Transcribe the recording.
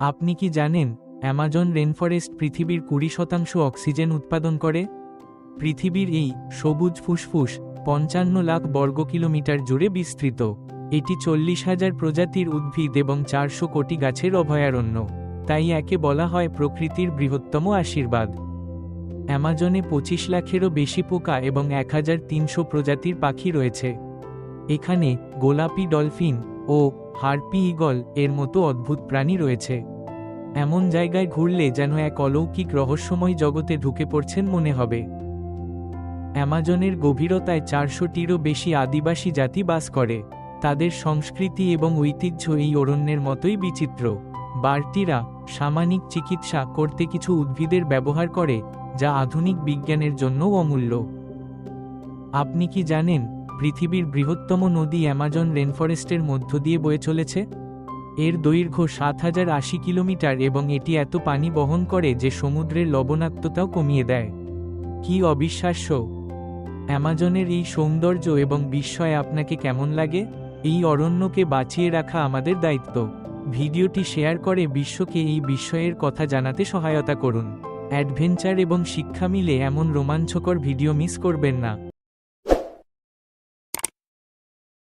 আপনি কি জানেন, অ্যামাজন রেনফরেস্ট পৃথিবীর কুড়ি শতাংশ অক্সিজেন উৎপাদন করে? পৃথিবীর এই সবুজ ফুসফুস পঞ্চান্ন লাখ বর্গ কিলোমিটার জুড়ে বিস্তৃত। এটি চল্লিশ হাজার প্রজাতির উদ্ভিদ এবং চারশো কোটি গাছের অভয়ারণ্য। তাই একে বলা হয় প্রকৃতির বৃহত্তম আশীর্বাদ। অ্যামাজনে পঁচিশ লাখেরও বেশি পোকা এবং এক হাজার তিনশো প্রজাতির পাখি রয়েছে। এখানে গোলাপি ডলফিন ও হারপি ইগল এর মতো অদ্ভুত প্রাণী রয়েছে। এমন জায়গায় ঘুরলে যেন এক অলৌকিক রহস্যময় জগতে ঢুকে পড়ছেন মনে হবে। অ্যামাজনের গভীরতায় চারশোটিরও বেশি আদিবাসী জাতি বাস করে। তাদের সংস্কৃতি এবং ঐতিহ্য এই অরণ্যের মতোই বিচিত্র। বার্টিরা সামানিক চিকিৎসা করতে কিছু উদ্ভিদের ব্যবহার করে, যা আধুনিক বিজ্ঞানের জন্যও অমূল্য। আপনি কি জানেন পৃথিবীর বৃহত্তম নদী অ্যামাজন রেনফরেস্টের মধ্য দিয়ে বয়ে চলেছে। এর দৈর্ঘ্য সাত হাজার আশি কিলোমিটার এবং এটি এত পানি বহন করে যে সমুদ্রের লবণাক্ততাও কমিয়ে দেয়। কি অবিশ্বাস্য! অ্যামাজনের এই সৌন্দর্য এবং বিস্ময় আপনাকে কেমন লাগে? এই অরণ্যকে বাঁচিয়ে রাখা আমাদের দায়িত্ব। ভিডিওটি শেয়ার করে বিশ্বকে এই বিস্ময়ের কথা জানাতে সহায়তা করুন। অ্যাডভেঞ্চার এবং শিক্ষা মিলে এমন রোমাঞ্চকর ভিডিও মিস করবেন না।